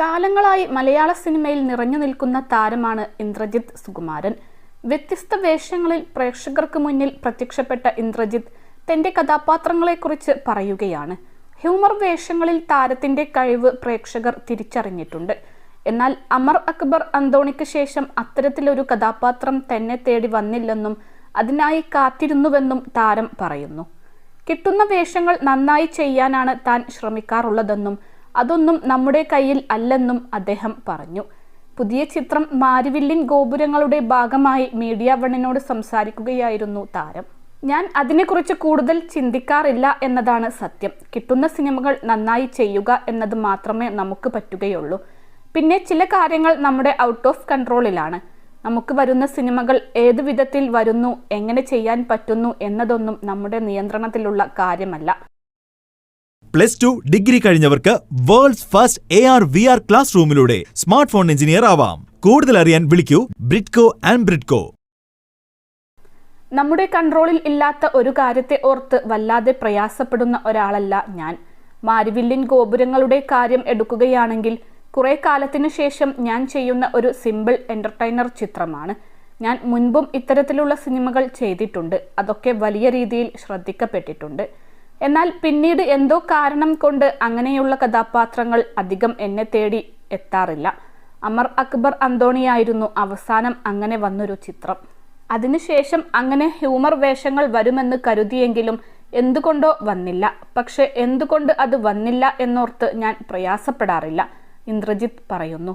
കാലങ്ങളായി മലയാള സിനിമയിൽ നിറഞ്ഞു നിൽക്കുന്ന താരമാണ് ഇന്ദ്രജിത് സുകുമാരൻ. വ്യത്യസ്ത വേഷങ്ങളിൽ പ്രേക്ഷകർക്ക് മുന്നിൽ പ്രത്യക്ഷപ്പെട്ട ഇന്ദ്രജിത്ത് തന്റെ കഥാപാത്രങ്ങളെക്കുറിച്ച് പറയുകയാണ്. ഹ്യൂമർ വേഷങ്ങളിൽ താരത്തിന്റെ കഴിവ് പ്രേക്ഷകർ തിരിച്ചറിഞ്ഞിട്ടുണ്ട്. എന്നാൽ അമർ അക്ബർ അന്തോണിക്ക് ശേഷം അത്തരത്തിലൊരു കഥാപാത്രം തന്നെ തേടി വന്നില്ലെന്നും അതിനായി കാത്തിരുന്നുവെന്നും താരം പറയുന്നു. കിട്ടുന്ന വേഷങ്ങൾ നന്നായി ചെയ്യാനാണ് താൻ ശ്രമിക്കാറുള്ളതെന്നും അതൊന്നും നമ്മുടെ കയ്യിൽ അല്ലെന്നും അദ്ദേഹം പറഞ്ഞു. പുതിയ ചിത്രം മാരിവില്ലിൻ ഗോപുരങ്ങളുടെ ഭാഗമായി മീഡിയ വണ്ണിനോട് സംസാരിക്കുകയായിരുന്നു താരം. ഞാൻ അതിനെക്കുറിച്ച് കൂടുതൽ ചിന്തിക്കാറില്ല എന്നതാണ് സത്യം. കിട്ടുന്ന സിനിമകൾ നന്നായി ചെയ്യുക എന്നത് മാത്രമേ നമുക്ക് പറ്റുകയുള്ളൂ. പിന്നെ ചില കാര്യങ്ങൾ നമ്മുടെ ഔട്ട് ഓഫ് കൺട്രോളിലാണ് നമുക്ക് വരുന്ന സിനിമകൾ ഏതു വിധത്തിൽ വരുന്നു എങ്ങനെ ചെയ്യാൻ പറ്റുന്നു എന്നതൊന്നും നമ്മുടെ നിയന്ത്രണത്തിലുള്ള കാര്യമല്ല. Plus two degree കഴിഞ്ഞവർക്ക് world's first A R V R class റൂമിലൂടെ smart phone engineer ആവാം. കൂടുതൽ അറിയാൻ വിളിക്കൂ ബ്രിഡ്കോ ആൻഡ് ബ്രിഡ്കോ നമ്മുടെ കൺട്രോളിൽ ഇല്ലാത്ത ഒരു കാര്യത്തെ ഓർത്ത് വല്ലാതെ പ്രയാസപ്പെടുന്ന ഒരാളല്ല ഞാൻ. മാരിവില്ലിൻ ഗോപുരങ്ങളുടെ കാര്യം എടുക്കുകയാണെങ്കിൽ കുറെ കാലത്തിനു ശേഷം ഞാൻ ചെയ്യുന്ന ഒരു സിമ്പിൾ എന്റർടൈനർ ചിത്രമാണ്. ഞാൻ മുൻപും ഇത്തരത്തിലുള്ള സിനിമകൾ ചെയ്തിട്ടുണ്ട്. അതൊക്കെ വലിയ രീതിയിൽ ശ്രദ്ധിക്കപ്പെട്ടിട്ടുണ്ട്. എന്നാൽ പിന്നീട് എന്തോ കാരണം കൊണ്ട് അങ്ങനെയുള്ള കഥാപാത്രങ്ങൾ അധികം എന്നെ തേടി എത്താറില്ല. അമർ അക്ബർ അന്തോണിയായിരുന്നു അവസാനം അങ്ങനെ വന്നൊരു ചിത്രം. അതിനുശേഷം അങ്ങനെ ഹ്യൂമർ വേഷങ്ങൾ വരുമെന്ന് കരുതിയെങ്കിലും എന്തുകൊണ്ടോ വന്നില്ല. പക്ഷെ എന്തുകൊണ്ട് അത് വന്നില്ല എന്നോർത്ത് ഞാൻ പ്രയാസപ്പെടാറില്ല. ഇന്ദ്രജിത്ത് പറയുന്നു.